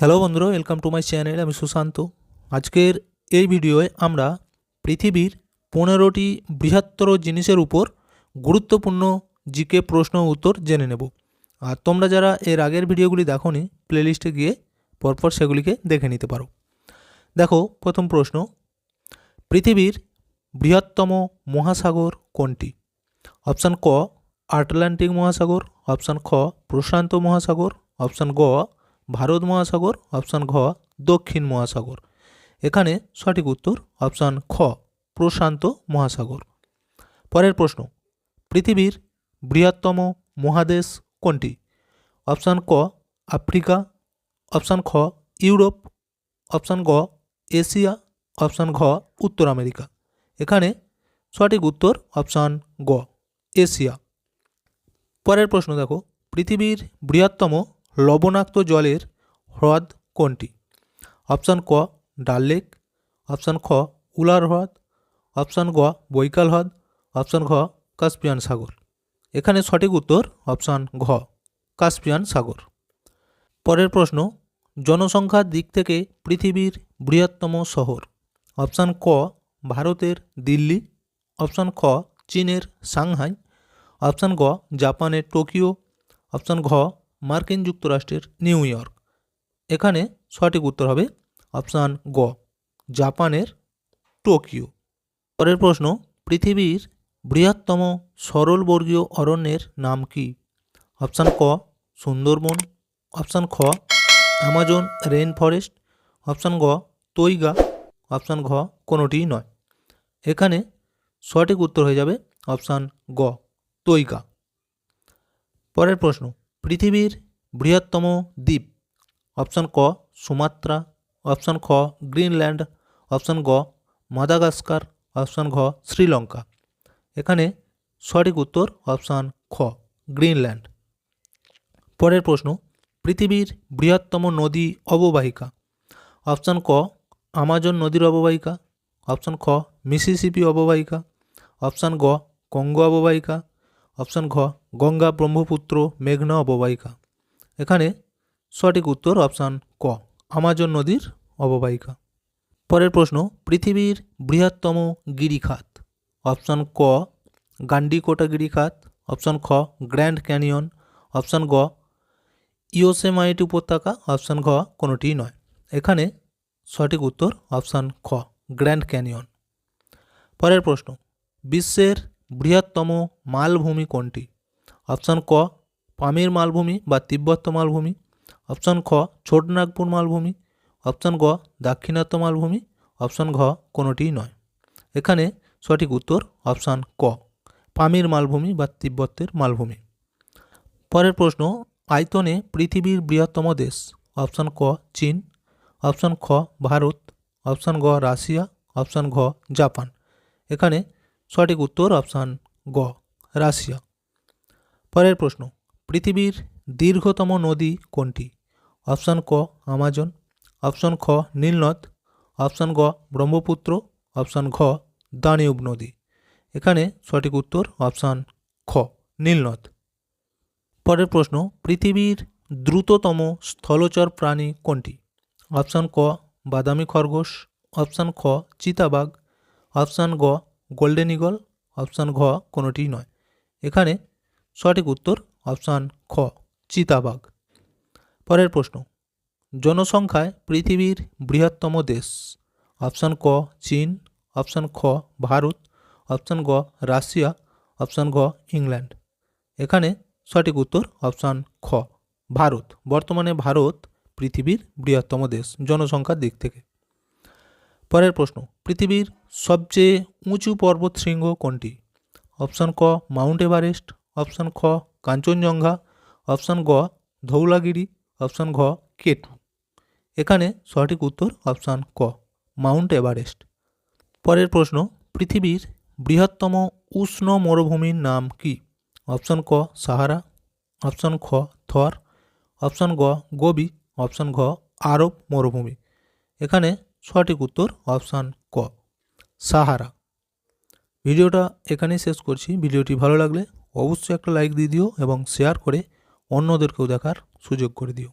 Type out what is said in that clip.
Hello বন্ধুরা welcome to my channel আমি সুশান্ত। আজকের এই ভিডিওয়ে আমরা পৃথিবীর পনেরোটি বৃহত্তর জিনিসের উপর গুরুত্বপূর্ণ জিকে প্রশ্ন উত্তর জেনে নেব। আর তোমরা যারা এর আগের ভিডিওগুলি দেখোনি প্লেলিস্টে গিয়ে পরপর সেগুলিকে দেখে নিতে পারো। দেখো, প্রথম প্রশ্ন, পৃথিবীর বৃহত্তম মহাসাগর কোনটি? অপশান ক, আটলান্টিক মহাসাগর, অপশান খ, প্রশান্ত মহাসাগর, অপশান গ ভারত মহাসাগর, অপশান ঘ, দক্ষিণ মহাসাগর। এখানে সঠিক উত্তর, অপশান খ, প্রশান্ত মহাসাগর। পরের প্রশ্ন, পৃথিবীর বৃহত্তম মহাদেশ কোনটি? অপশান ক, আফ্রিকা। অপশান খ, ইউরোপ। অপশান গ, এশিয়া। অপশান ঘ, উত্তর আমেরিকা। এখানে সঠিক উত্তর, অপশান গ, এশিয়া। পরের প্রশ্ন দেখো, পৃথিবীর বৃহত্তম লবণাক্ত জলের হ্রদ কোনটি? অপশান ক, ডাল লেক। অপশান খ, উলার হ্রদ। অপশান গ, বৈকাল হ্রদ। অপশান ঘ, কাস্পিয়ান সাগর। এখানে সঠিক উত্তর অপশান ঘ, কাস্পিয়ান সাগর। পরের প্রশ্ন, জনসংখ্যার দিক থেকে পৃথিবীর বৃহত্তম শহর। অপশান ক, ভারতের দিল্লি। অপশান খ, চীনের সাংহাই। অপশান গ, জাপানের টোকিও। অপশান ঘ মার্কিন যুক্তরাষ্ট্রের নিউ ইয়র্ক। এখানে সঠিক উত্তর হবে অপশান গ, জাপানের টোকিও। পরের প্রশ্ন, পৃথিবীর বৃহত্তম সরলবর্গীয় অরণ্যের নাম কি? অপশান ক, সুন্দরবন। অপশান খ, অ্যামাজন রেইন ফরেস্ট। অপশান গ, তৈগা। অপশান ঘ, কোনোটিই নয়। এখানে সঠিক উত্তর হয়ে যাবে অপশান গ, তৈগা। পরের প্রশ্ন পৃথিবীর বৃহত্তম দ্বীপ। অপশান ক, সুমাত্রা। অপশান খ, গ্রিনল্যান্ড। অপশান গ, মাদাগাস্কার। অপশন ঘ, শ্রীলঙ্কা। এখানে সঠিক উত্তর অপশান খ, গ্রিনল্যান্ড। পরের প্রশ্ন, পৃথিবীর বৃহত্তম নদী অববাহিকা। অপশান ক, আমাজন নদীর অববাহিকা। অপশান খ, মিসিসিপি অববাহিকা। অপশান গ, কঙ্গো অববাহিকা। অপশান ঘ, গঙ্গা ব্রহ্মপুত্র মেঘনা অববাহিকা। এখানে সঠিক উত্তর অপশান ক, আমাজন নদীর অববাহিকা। পরের প্রশ্ন, পৃথিবীর বৃহত্তম গিরিখাত। অপশান ক, গান্ডিকোটা গিরিখাত। অপশান খ, গ্র্যান্ড ক্যানিয়ন। অপশান গ ইওসেমাইট উপত্যকা। অপশান ঘ কোনোটিই নয়। এখানে সঠিক উত্তর অপশান খ, গ্র্যান্ড ক্যানিয়ন। পরের প্রশ্ন, বিশ্বের বৃহত্তম মালভূমি কোনটি? অপশান ক, পামির মালভূমি বা তিব্বত মালভূমি। অপশান খ, ছোটনাগপুর মালভূমি। অপশান গ, দাক্ষিণাত্য মালভূমি। অপশান ঘ, কোনোটিই নয়। এখানে সঠিক উত্তর অপশান ক, পামির মালভূমি বা তিব্বতের মালভূমি। পরের প্রশ্ন, আয়তনে পৃথিবীর বৃহত্তম দেশ। অপশান ক, চীন। অপশান খ, ভারত। অপশান গ, রাশিয়া। অপশান ঘ, জাপান। এখানে সঠিক উত্তর অপশান গ, রাশিয়া। পরের প্রশ্ন, পৃথিবীর দীর্ঘতম নদী কোনটি? অপশান ক, আমাজন, অপশান খ, নীলনদ, অপশান গ, ব্রহ্মপুত্র, অপশান ঘ, দানিউব নদী। এখানে সঠিক উত্তর অপশান খ, নীলনদ। পরের প্রশ্ন, পৃথিবীর দ্রুততম স্থলচর প্রাণী কোনটি? অপশান ক, বাদামি খরগোশ, অপশান খ, চিতাবাঘ, অপশান গ গোল্ডেন ইগল, অপশান ঘ কোনোটিই নয়। এখানে সঠিক উত্তর অপশান খ, চিতাবাঘ। পরের প্রশ্ন, জনসংখ্যায় পৃথিবীর বৃহত্তম দেশ। অপশান ক, চীন। অপশান খ, ভারত। অপশান গ, রাশিয়া। অপশান ঘ, ইংল্যান্ড। এখানে সঠিক উত্তর অপশান খ, ভারত। বর্তমানে ভারত পৃথিবীর বৃহত্তম দেশ, জনসংখ্যার দিক থেকে। পরের প্রশ্ন, পৃথিবীর সবচেয়ে উঁচু পর্বত শৃঙ্গ কোনটি? অপশান ক, মাউন্ট এভারেস্ট, অপশান খ, কাঞ্চনজঙ্ঘা, অপশান গ, ধৌলাগিরি, অপশান ঘ, কেটু। এখানে সঠিক উত্তর অপশান ক, মাউন্ট এভারেস্ট। পরের প্রশ্ন, পৃথিবীর বৃহত্তম উষ্ণ মরুভূমির নাম কি? অপশান ক, সাহারা, অপশান খ, থর, অপশান গ, গোবি, অপশান ঘ, আরব মরুভূমি। এখানে সঠিক উত্তর অপশান ক। সাহারা। ভিডিওটা এখানেই শেষ করছি। ভিডিওটি ভালো লাগলে অবশ্যই একটা লাইক দিয়ে দিও এবং শেয়ার করে অন্যদেরকেও দেখার সুযোগ করে দিও।